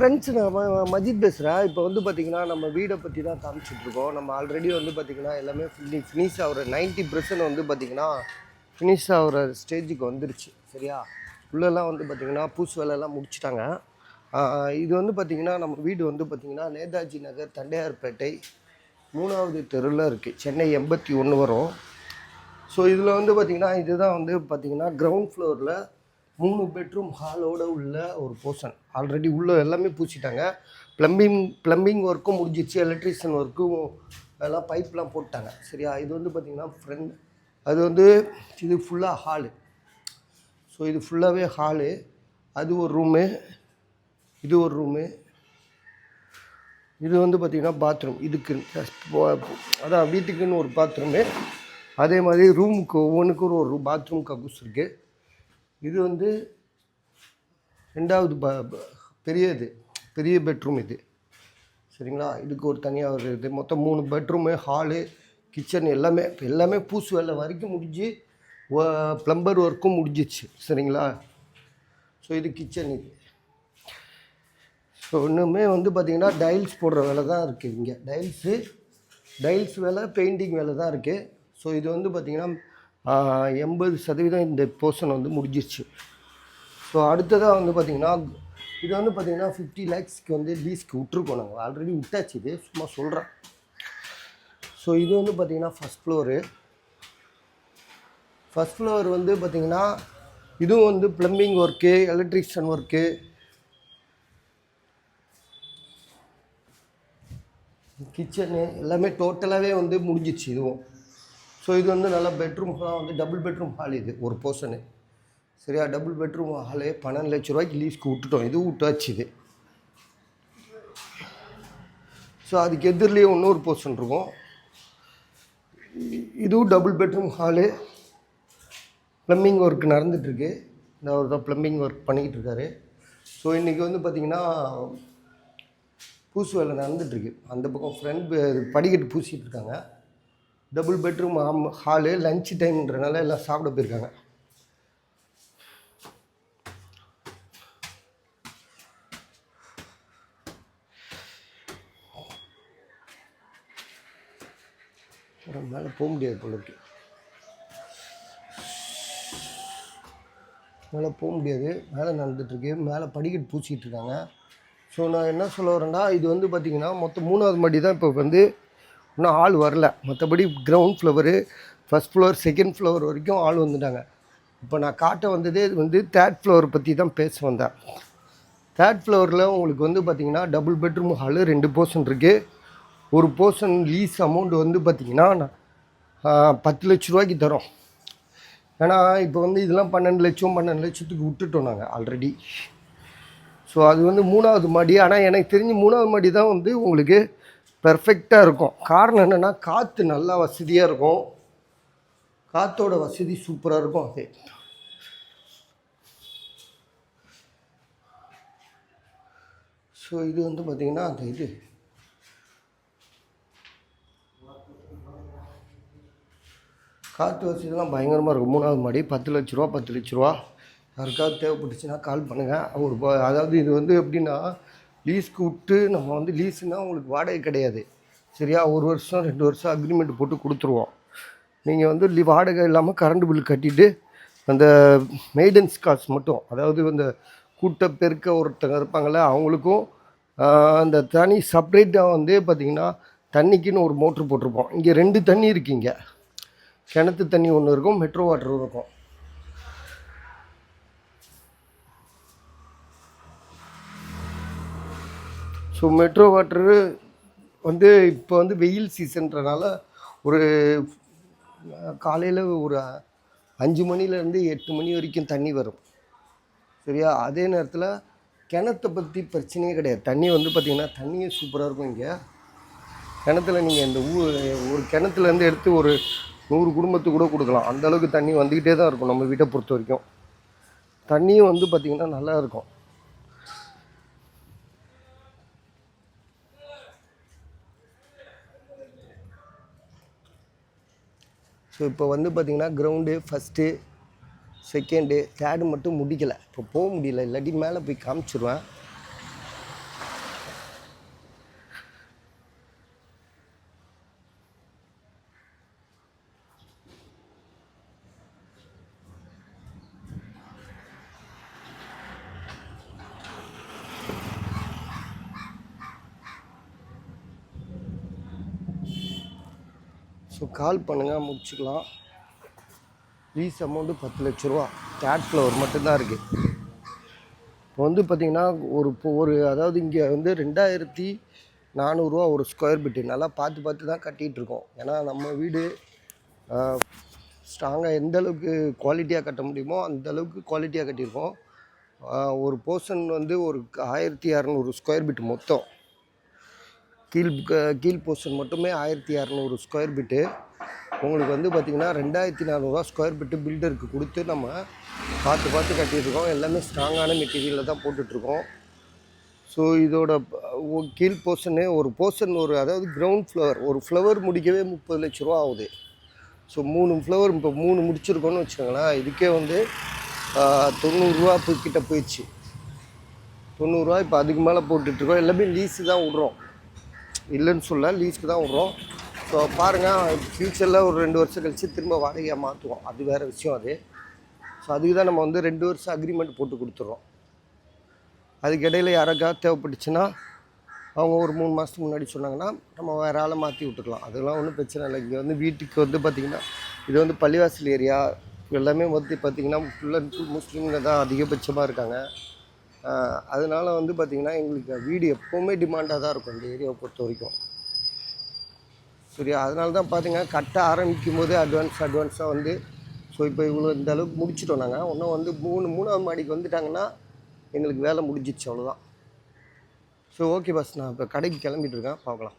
Friends நான் மஜித் பேசுகிறேன் இப்போ வந்து பார்த்தீங்கன்னா நம்ம வீடை பற்றி தான் காமிச்சிட்ருக்கோம். நம்ம ஆல்ரெடி வந்து பார்த்திங்கன்னா எல்லாமே ஃபினி ஃபினிஷ் ஆகிற நைன்ட்டி பர்சன்ட் வந்து பார்த்திங்கன்னா ஃபினிஷ் ஆகிற ஸ்டேஜுக்கு வந்துருச்சு. சரியா? உள்ளெல்லாம் வந்து பார்த்திங்கன்னா பூசு வேலையெல்லாம் முடிச்சிட்டாங்க. இது வந்து பார்த்திங்கன்னா நம்ம வீடு வந்து பார்த்திங்கன்னா நேதாஜி நகர் தண்டையார்பேட்டை மூணாவது தெருவில் இருக்குது சென்னை எண்பத்தி ஒன்று வரும். ஸோ இதில் வந்து பார்த்திங்கன்னா இதுதான் வந்து பார்த்திங்கன்னா கிரவுண்ட் ஃப்ளோரில் மூணு பெட்ரூம் ஹாலோட உள்ள ஒரு போர்ஷன் ஆல்ரெடி உள்ள எல்லாமே பூச்சிட்டாங்க ப்ளம்பிங் ப்ளம்பிங் ஒர்க்கும் முடிஞ்சிச்சு எலக்ட்ரிஷியன் ஒர்க்கும் எல்லாம் பைப்லாம் போட்டாங்க. சரியா? இது வந்து பார்த்திங்கன்னா ஃப்ரெண்ட் அது வந்து இது ஃபுல்லாக ஹாலு ஸோ இது ஃபுல்லாகவே ஹாலு அது ஒரு ரூமு இது ஒரு ரூமு இது வந்து பார்த்திங்கன்னா பாத்ரூம் இதுக்கு அதான் வீட்டுக்குன்னு ஒரு பாத்ரூமு அதே மாதிரி ரூமுக்கு ஒவ்வொன்றுக்கும் ஒரு பாத்ரூம் கக்கூஸ் இருக்குது இது வந்து ரெண்டாவது ப ப- பெரிய இது பெரிய பெட்ரூம் இது. சரிங்களா? இதுக்கு ஒரு தனியாக ஒரு இது. மொத்தம் மூணு பெட்ரூமு ஹாலு கிச்சன் எல்லாமே எல்லாமே பூசு வேலை வரைக்கும் முடிஞ்சு ப்ளம்பர் ஒர்க்கும் முடிஞ்சிச்சு. சரிங்களா? ஸோ இது கிச்சன் இது. ஸோ இன்னுமே வந்து பார்த்திங்கன்னா டைல்ஸ் போடுற வேலை தான் இருக்குது இங்கே. டைல்ஸு டைல்ஸ் வேலை பெயிண்டிங் வேலை தான் இருக்குது ஸோ இது வந்து பார்த்திங்கன்னா எண்பது சதவீதம் இந்த போர்ஷன் வந்து முடிஞ்சிருச்சு. ஸோ அடுத்ததாக வந்து பார்த்திங்கன்னா இது வந்து பார்த்திங்கன்னா ஃபிஃப்டி லேக்ஸ்க்கு வந்து லீஸ்க்கு விட்ருக்கோம் நாங்கள் ஆல்ரெடி விட்டாச்சு இது சும்மா சொல்கிறேன் ஸோ இது வந்து பார்த்திங்கன்னா ஃபஸ்ட் ஃப்ளோரு ஃபஸ்ட் ஃப்ளோர் வந்து பார்த்திங்கன்னா இதுவும் வந்து plumbing work electrician work kitchen எல்லாமே டோட்டலாகவே வந்து முடிஞ்சிச்சு இதுவும். ஸோ இது வந்து நல்லா பெட்ரூம்லாம் வந்து டபுள் பெட்ரூம் ஹால் இது ஒரு போர்ஷனு சரியா? டபுள் பெட்ரூம் ஹாலு பன்னெண்டு லட்ச ரூபாய்க்கு லீஸ்க்கு விட்டுட்டோம். இது விட்டாச்சு இது. ஸோ அதுக்கு எதிரிலேயே இன்னொரு போர்ஷன் இருக்கும். இதுவும் double bedroom hall plumbing work நடந்துகிட்ருக்கு இந்த அவர் தான் ப்ளம்பிங் ஒர்க் பண்ணிக்கிட்டு இருக்காரு ஸோ இன்றைக்கி வந்து பார்த்திங்கன்னா பூசு வேலை நடந்துகிட்ருக்கு அந்த பக்கம் ஃப்ரண்ட் படிக்கட்டு பூசிகிட்டு இருக்காங்க டபுள் பெட்ரூம் ஹாலு லன்ச் டைம்ன்றனால எல்லாம் சாப்பிட போயிருக்காங்க. மேலே போக முடியாது பொழுது மேலே போக முடியாது. மேலே நடந்துட்டுருக்கு மேலே படிக்கட்டு பூச்சிக்கிட்டு இருக்காங்க. ஸோ நான் என்ன சொல்ல வரேன்னா இது வந்து பார்த்திங்கன்னா மொத்தம் மூணாவது மாடி தான் இப்போ வந்து இன்னும் ஆள் வரல. மற்றபடி ground floor first floor second floor வரைக்கும் ஆள் வந்துட்டாங்க. இப்போ நான் காட்ட வந்ததே இது வந்து தேர்ட் ஃப்ளோர் பற்றி தான் பேச வந்தேன். தேர்ட் ஃப்ளோரில் உங்களுக்கு வந்து பார்த்திங்கன்னா டபுள் பெட்ரூம் ஹாலு ரெண்டு போர்ஷன் இருக்குது ஒரு போர்ஷன் லீஸ் அமௌண்ட் வந்து பார்த்திங்கன்னா பத்து லட்ச ரூபாய்க்கு தரோம். ஏன்னா இப்போ வந்து இதெல்லாம் பன்னெண்டு லட்சம் பன்னெண்டு லட்சத்துக்கு விட்டுட்டோம் நாங்கள் ஆல்ரெடி ஸோ அது வந்து மூணாவது மாடி. ஆனால் எனக்கு தெரிஞ்சு மூணாவது மாடி தான் வந்து உங்களுக்கு பெர்ஃபெக்டாக இருக்கும். காரணம் என்னென்னா காற்று நல்லா வசதியாக இருக்கும். காற்றோட வசதி சூப்பராக இருக்கும் அது. ஸோ இது வந்து பார்த்திங்கன்னா அந்த இது. காற்று வசதிலாம் பயங்கரமாக இருக்கும். மூணாவது மாடி பத்து லட்ச ரூபா பத்து லட்ச ரூபா. யாருக்காவது தேவைப்பட்டுச்சுன்னா கால் பண்ணுங்கள் ஒரு அதாவது இது வந்து எப்படின்னா லீஸ்க்கு விட்டு நம்ம வந்து லீஸுன்னா உங்களுக்கு வாடகை கிடையாது. சரியா? ஒரு வருஷம் ரெண்டு வருஷம் அக்ரிமெண்ட் போட்டு கொடுத்துருவோம். நீங்கள் வந்து லி வாடகை இல்லாமல் கரண்ட் பில் கட்டிட்டு அந்த மெயின்டெனன்ஸ் காசு மட்டும் அதாவது அந்த கூட்ட பெருக்க ஒருத்தங்க இருப்பாங்கள்ல அவங்களுக்கும் அந்த தனி செப்ரேட்டாக வந்து பார்த்திங்கன்னா தண்ணிக்குன்னு ஒரு மோட்ரு போட்டிருப்போம். இங்கே ரெண்டு தண்ணி இருக்கீங்க கிணத்து தண்ணி ஒன்று இருக்கும் மெட்ரோ வாட்டர் இருக்கும். ஸோ மெட்ரோ வாட்டரு வந்து இப்போ வந்து வெயில் சீசன்றனால ஒரு காலையில் ஒரு அஞ்சு மணிலேருந்து எட்டு மணி வரைக்கும் தண்ணி வரும். சரியா? அதே நேரத்தில் கிணத்தை பற்றி பிரச்சனையே கிடையாது. தண்ணி வந்து பார்த்திங்கன்னா தண்ணியும் சூப்பராக இருக்கும் இங்கே. கிணத்துல நீங்கள் இந்த ஊ ஒரு கிணத்துலேருந்து எடுத்து ஒரு நூறு குடும்பத்துக்கு கூட கொடுக்கலாம். அந்த அளவுக்கு தண்ணி வந்துக்கிட்டே தான் இருக்கும் நம்ம வீட்டை பொறுத்த வரைக்கும். தண்ணியும் வந்து பார்த்திங்கன்னா நல்லா இருக்கும். ஸோ இப்போ வந்து பார்த்திங்கன்னா கிரவுண்டு ஃபஸ்ட்டு செகண்டு தேர்டு மட்டும் முடிக்கலை. இப்போ போக முடியல. இல்லாட்டி மேலே போய் காமிச்சிருவேன். ஸோ கால் பண்ணுங்கள் முடிச்சுக்கலாம். லீஸ் அமௌண்ட்டு பத்து லட்ச ரூபா. கேட் ஃப்ளவர் மட்டும்தான் இருக்குது இப்போ வந்து பார்த்திங்கன்னா ஒரு இப்போ ஒரு அதாவது இங்கே வந்து ரெண்டாயிரத்தி நானூறுரூவா ஒரு ஸ்கொயர் பிட்டு நல்லா பார்த்து பார்த்து தான் கட்டிகிட்டு இருக்கோம். ஏன்னா நம்ம வீடு ஸ்ட்ராங்காக எந்த அளவுக்கு குவாலிட்டியாக கட்ட முடியுமோ அந்த அளவுக்கு குவாலிட்டியாக கட்டியிருக்கோம். ஒரு போர்ஷன் வந்து ஒரு ஆயிரத்தி இரநூறு ஸ்கொயர் பிட் மொத்தம். கீழ் கீழ் போர்ஷன் மட்டுமே ஆயிரத்தி இரநூறு ஸ்கொயர் பிட்டு உங்களுக்கு வந்து பார்த்திங்கன்னா ரெண்டாயிரத்தி நானூறுரூவா ஸ்கொயர் பிட்டு பில்டருக்கு கொடுத்து நம்ம பார்த்து பார்த்து கட்டிகிட்ருக்கோம் எல்லாமே ஸ்ட்ராங்கான மெட்டீரியலில் தான் போட்டுட்ருக்கோம் ஸோ இதோட கீழ் போர்ஷனு ஒரு போர்ஷன் ஒரு அதாவது கிரவுண்ட் ஃப்ளவர் ஒரு ஃப்ளவர் முடிக்கவே முப்பது லட்ச ரூபா ஆகுது. ஸோ மூணு ஃப்ளவர் இப்போ மூணு முடிச்சிருக்கோன்னு வச்சுக்கோங்களேன். இதுக்கே வந்து தொண்ணூறுரூவா போய் கிட்ட போயிடுச்சு. தொண்ணூறுரூவா இப்போ அதுக்கு மேலே போட்டுட்ருக்கோம் எல்லாமே லீஸு தான் விட்றோம். இல்லைன்னு சொல்ல லீஸ்க்கு தான் விட்றோம். ஸோ பாருங்கள் ஃப்யூச்சரில் ஒரு ரெண்டு வருஷம் கழித்து திரும்ப வாடகையாக மாற்றுவோம் அது வேறு விஷயம் அது. ஸோ அதுக்கு தான் நம்ம வந்து ரெண்டு வருஷம் அக்ரிமெண்ட் போட்டு கொடுத்துட்றோம். அதுக்கு இடையில யாராக்காவது தேவைப்பட்டுச்சுன்னா அவங்க ஒரு மூணு மாதத்துக்கு முன்னாடி சொன்னாங்கன்னா நம்ம வேறு ஆளை மாற்றி விட்டுக்கலாம். அதெல்லாம் ஒன்றும் பிரச்சனை இல்லை. இங்கே வந்து வீட்டுக்கு வந்து பார்த்திங்கன்னா இது வந்து பள்ளிவாசல் ஏரியா எல்லாமே வந்து பார்த்திங்கன்னா ஃபுல் அண்ட் ஃபுல் முஸ்லீம்கள் தான் அதிகபட்சமாக இருக்காங்க. அதனால வந்து பார்த்திங்கன்னா எங்களுக்கு வீடு எப்போவுமே டிமாண்டாக தான் இருக்கும் இந்த ஏரியாவை பொறுத்த வரைக்கும். சரியா? அதனால தான் பார்த்திங்கன்னா கட்ட ஆரம்பிக்கும் போது அட்வான்ஸ் அட்வான்ஸாக வந்து ஸோ இப்போ இவ்வளோ இந்த அளவுக்கு முடிச்சிட்டோம் நாங்கள் இன்னும் வந்து மூணு மூணாவது மாடிக்கு வந்துட்டாங்கன்னா எங்களுக்கு வேலை முடிஞ்சிச்சு அவ்வளோதான் ஸோ ஓகே பஸ் நான் இப்போ கடைக்கு கிளம்பிட்டு இருக்கேன். பார்க்கலாம்